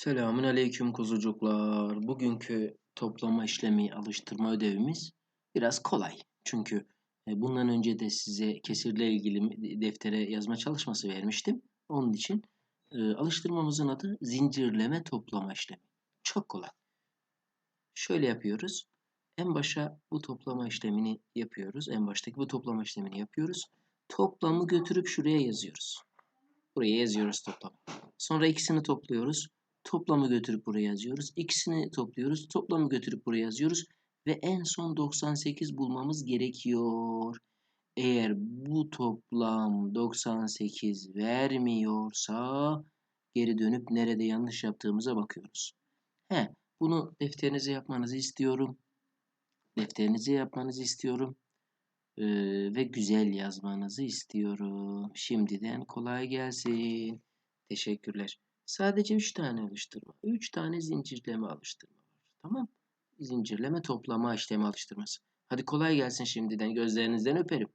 Selamün aleyküm kuzucuklar. Bugünkü toplama işlemi alıştırma ödevimiz biraz kolay. Çünkü e, bundan önce de size kesirle ilgili deftere yazma çalışması vermiştim. Onun için e, alıştırmamızın adı zincirleme toplama işlemi. Çok kolay. Şöyle yapıyoruz. En başa bu toplama işlemini yapıyoruz. En baştaki bu toplama işlemini yapıyoruz. Toplamı götürüp şuraya yazıyoruz. Buraya yazıyoruz toplamı. Sonra ikisini topluyoruz. Toplamı götürüp buraya yazıyoruz. İkisini topluyoruz. Toplamı götürüp buraya yazıyoruz. Ve en son 98 bulmamız gerekiyor. Eğer bu toplam 98 vermiyorsa geri dönüp nerede yanlış yaptığımıza bakıyoruz. He, bunu defterinize yapmanızı istiyorum. Defterinize yapmanızı istiyorum. Ee, ve güzel yazmanızı istiyorum. Şimdiden kolay gelsin. Teşekkürler. Sadece 3 tane alıştırma. 3 tane zincirleme alıştırma var. Tamam. Zincirleme toplama işlemi alıştırması. Hadi kolay gelsin şimdiden. Gözlerinizden öperim.